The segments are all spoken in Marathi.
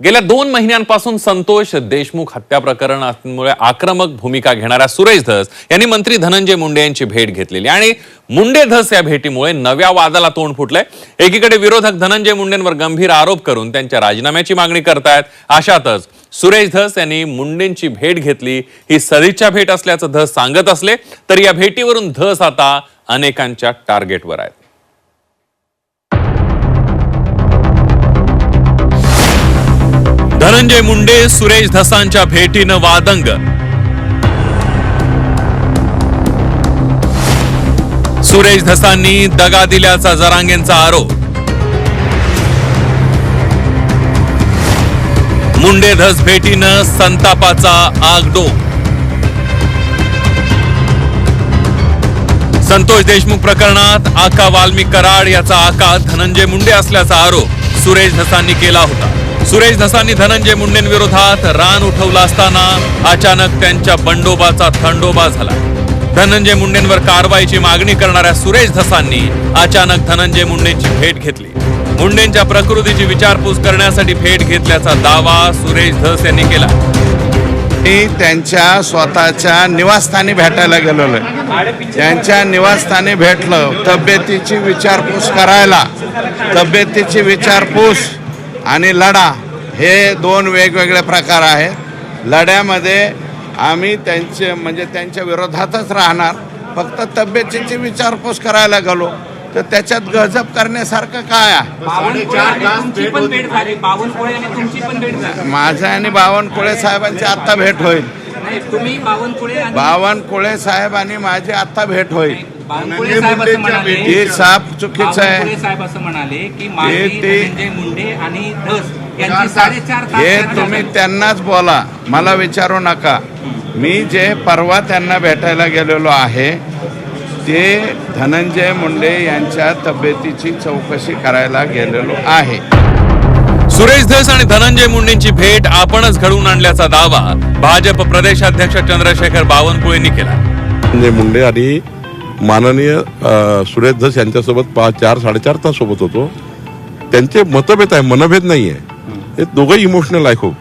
गेल्या दोन महिन्यांपासून संतोष देशमुख हत्या प्रकरणामुळे आक्रमक भूमिका घेणाऱ्या सुरेश धस यांनी मंत्री धनंजय मुंडे यांची भेट घेतलेली. आणि मुंडे धस या भेटीमुळे नव्या वादाला तोंड फुटलंय. एकीकडे विरोधक धनंजय मुंडेंवर गंभीर आरोप करून त्यांच्या राजीनाम्याची मागणी करतायत. अशातच सुरेश धस यांनी मुंडेंची भेट घेतली. ही सदिच्छा भेट असल्याचं धस सांगत असले तर या भेटीवरून धस आता अनेकांच्या टार्गेटवर आहेत. धनंजय मुंडे सुरेश धसांच्या भेटीनं वादंग. सुरेश धसांनी दगा दिल्याचा जरांगेंचा आरोप. मुंडे धस भेटीनं संतापाचा आगडोक. संतोष देशमुख प्रकरणात आका वाल्मिक कराड याचा आका धनंजय मुंडे असल्याचा आरोप सुरेश धसांनी केला होता. सुरेश धसांनी धनंजय मुंडेंविरोधात रान उठवला असताना अचानक त्यांच्या बंडोबाचा थंडोबा झाला. धनंजय मुंडेंवर कारवाईची मागणी करणाऱ्या सुरेश धसांनी अचानक धनंजय मुंडेंची भेट घेतली. मुंडेंच्या प्रकृतीची विचारपूस करण्यासाठी भेट घेतल्याचा दावा सुरेश धस यांनी केला. मी त्यांच्या स्वतःच्या निवासस्थानी भेटायला गेलेलो. आहे त्यांच्या निवासस्थानी भेटलं. तब्येतीची विचारपूस करायला. तब्येतीची विचारपूस आणि लढा हे दोन वेगवेगळे प्रकार आहेत. लढ्यामध्ये आम्ही त्यांचे म्हणजे त्यांच्या विरोधातच राहणार. फक्त तब्येतीची विचारपूस करायला गेलो तर त्याच्यात गजब करण्यासारखं काय आहे? माझं आणि बावनकुळे साहेबांची आत्ता भेट होईल. बावनकुळे आणि बावनकुळे साहेब आणि माझी आत्ता भेट होईल. बावनकुळे साहेब असं म्हणाले. हे साप चुकीचं आहे. साहेब असं म्हणाले की माझी ते- धनंजय मुंडे आणि धस यांची साडेचार तास हे तुम्ही. त्यांनाच बोला. मला विचारू नका. मी जे परवा त्यांना भेटायला गेलेलो आहे ते धनंजय मुंडे यांच्या तब्येतीची चौकशी करायला गेलेलो आहे. सुरेश धस आणि धनंजय मुंडेंची भेट आपणच घडवून आणल्याचा दावा भाजप प्रदेशाध्यक्ष चंद्रशेखर बावनकुळेंनी केला. संजय मुंडे आणि माननीय सुरेश धस यांच्यासोबत पाच चार साडेचार तास सोबत होतो. त्यांचे मतभेद आहे मनभेद नाही आहे हे दोघंही इमोशनल आहे खूप.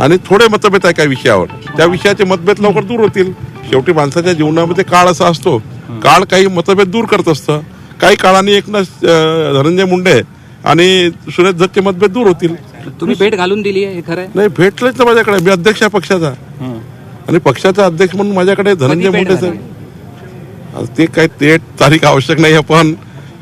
आणि थोडे मतभेद आहे काही विषयावर. त्या विषयाचे मतभेद लवकर दूर होतील. शेवटी माणसाच्या जीवनामध्ये काळ असा असतो. काळ काही मतभेद दूर करत असतं. काही काळाने एक धनंजय मुंडे आणि सुरेश धसचे मतभेद दूर होतील. तुम्ही भेट घालून दिली आहे खरं? नाही भेटलेच ना माझ्याकडे. मी अध्यक्ष आहे पक्षाचा आणि पक्षाचा अध्यक्ष म्हणून माझ्याकडे धनंजय मुंडे? साहेब ते काय ते तारीख आवश्यक नाही आहे पण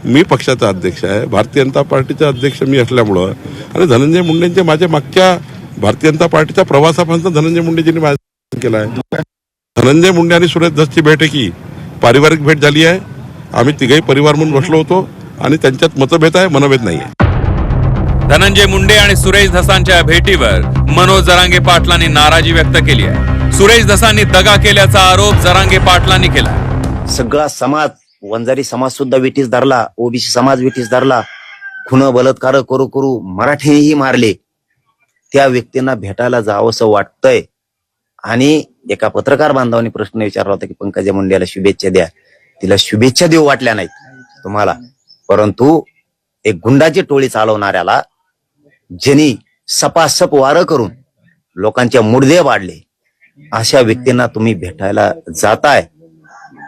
मी पक्षाचा अध्यक्ष आहे. भारतीय जनता पार्टीचा अध्यक्ष मी असल्यामुळं आणि धनंजय मुंडेंचे माझ्या मागच्या भारतीय जनता पार्टीच्या प्रवासापासून धनंजय मुंडेजींनी माझा केला आहे. धनंजय मुंडे आणि सुरेश धसची भेट आहे की पारिवारिक भेट झाली आहे. आम्ही तिघही परिवार म्हणून बसलो होतो आणि त्यांच्यात मतभेद आहे मनभेद नाही आहे धनंजय मुंडे आणि सुरेश धसांच्या भेटीवर मनोज जरांगे पाटलांनी नाराजी व्यक्त केली आहे. सुरेश धसांनी दगा केल्याचा आरोप जरांगे पाटलांनी केला सगळा समाज वंजारी समाज सुद्धा विटीस धरला ओबीसी समाज विटीस धरला. खुन बलात्कार करू करू मराठीही मारले. त्या व्यक्तींना भेटायला जावंसं वाटतंय. आणि एका पत्रकार बांधवाने प्रश्न विचारला होता की पंकजा मुंडेला शुभेच्छा द्या. तिला शुभेच्छा देऊ वाटल्या नाहीत तुम्हाला. परंतु एक गुंडाची टोळी चालवणाऱ्याला ज्यांनी सपासप वारं करून लोकांच्या मुडदे वाढले अशा व्यक्तींना तुम्ही भेटायला जाताय.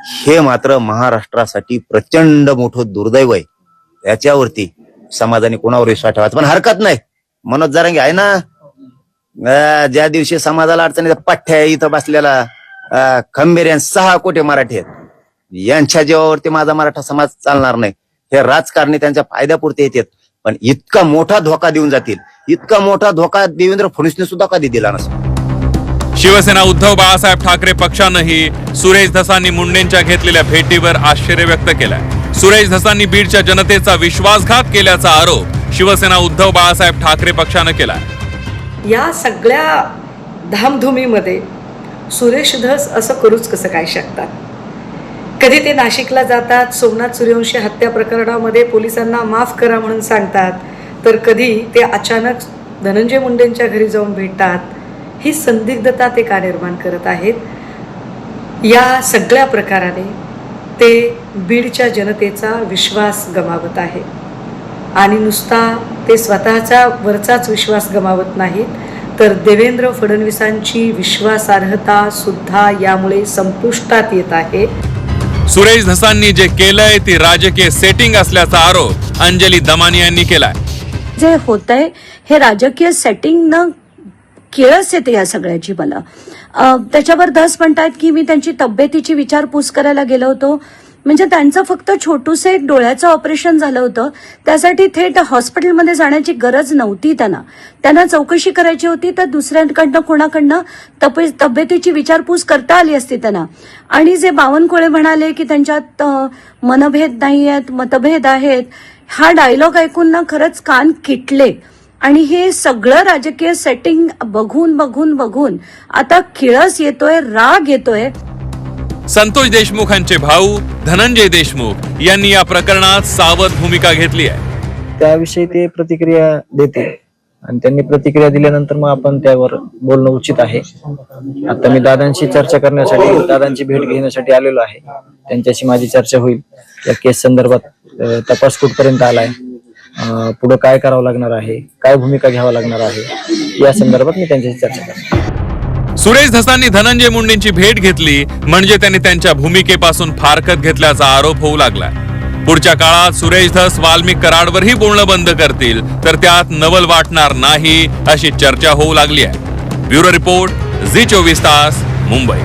हे मात्र महाराष्ट्रासाठी प्रचंड मोठं दुर्दैव आहे. याच्यावरती समाजाने कोणावर विश्वास ठेवायचा? पण हरकत नाही. मनोज जरांगे आहे ना? ज्या दिवशी समाजाला अडचणी पठ्ठ्या इथं बसलेला खंबीर सहा कोटी मराठी आहेत. यांच्या जीवावरती माझा मराठा समाज चालणार नाही. हे राजकारणी त्यांच्या फायद्यापुरते येतात. पण इतका मोठा धोका देऊन जातील. इतका मोठा धोका देवेंद्र फडणवीसने सुद्धा कधी दिला नसतो. शिवसेना उद्धव बाळासाहेब ठाकरे पक्षानंही सुरेश धसांनी मुंडेंच्या घेतलेल्या भेटीवर आश्चर्य व्यक्त केलाय. सुरेश धसांनी बीडच्या जनतेचा विश्वासघात केल्याचा आरोप शिवसेना उद्धव बाळासाहेब ठाकरे पक्षानं केलाय. या सगळ्या धामधुमीमध्ये सुरेश धस असं करूच कसं काय शकतात? कधी ते नाशिकला जातात सोमनाथ सूर्यवंशी हत्या प्रकरणामध्ये पोलिसांना माफ करा म्हणून सांगतात तर कधी ते अचानक धनंजय मुंडेंच्या घरी जाऊन भेटतात ही संदिग्धता ते का निर्माण करत आहेत. या सगळ्या प्रकाराने ते बीडच्या जनतेचा विश्वास गमावत आहे. आणि नुसता ते स्वतःचा वरचाच विश्वास गमावत नाहीत तर देवेंद्र फडणवीसांची विश्वासार्हता सुद्धा यामुळे संपुष्टात येत आहे. सुरेश धसांनी जे केलंय ती राजकीय सेटिंग असल्याचा आरोप अंजली दमानी यांनी केलाय. जे होतंय हे राजकीय सेटिंग न किळस येते या सगळ्याची मला. त्याच्यावर धस म्हणतात की मी त्यांची तब्येतीची विचारपूस करायला गेलो होतो. म्हणजे त्यांचं फक्त छोटूसं एक डोळ्याचं ऑपरेशन झालं होतं. त्यासाठी थेट हॉस्पिटलमध्ये जाण्याची गरज नव्हती त्यांना. त्यांना चौकशी करायची होती तर दुसऱ्यांकडनं कोणाकडनं तब्ये तब्येतीची विचारपूस करता आली असती त्यांना. आणि जे बावनकुळे म्हणाले की त्यांच्यात मनभेद नाही आहेत मतभेद आहेत हा डायलॉग ऐकून ना खरंच कान किटले. आणि हे सगळं राजकीय सेटिंग बघून बघून बघून आता किळस येतोय राग येतोय. संतोष देशमुखांचे भाऊ धनंजय देशमुख यांनी या प्रकरणात सावध भूमिका घेतली आहे. त्याविषयी ते प्रतिक्रिया देतील. आणि त्यांनी प्रतिक्रिया दिल्यानंतर मग आपण त्यावर बोलणं उचित आहे. आता मी दादांशी चर्चा करण्यासाठी दादांची भेट घेण्यासाठी आलेलो आहे. त्यांच्याशी माझी चर्चा होईल. या केस संदर्भात तपास कुठपर्यंत आलाय. पुढं काय करावं लागणार आहे? काय भूमिका घ्यावं लागणार आहे? या संदर्भात मी त्यांच्याशी चर्चा करतो सुरेश धसांनी धनंजय मुंडेंची भेट घेतली म्हणजे त्यांनी त्यांच्या भूमिकेपासून फारकत घेतल्याचा आरोप होऊ लागला. पुढच्या काळात सुरेश धस वाल्मिक कराडवरही बोलणं बंद करतील तर त्यात नवल वाटणार नाही अशी चर्चा होऊ लागली आहे. ब्युरो रिपोर्ट झी चोवीस तास मुंबई.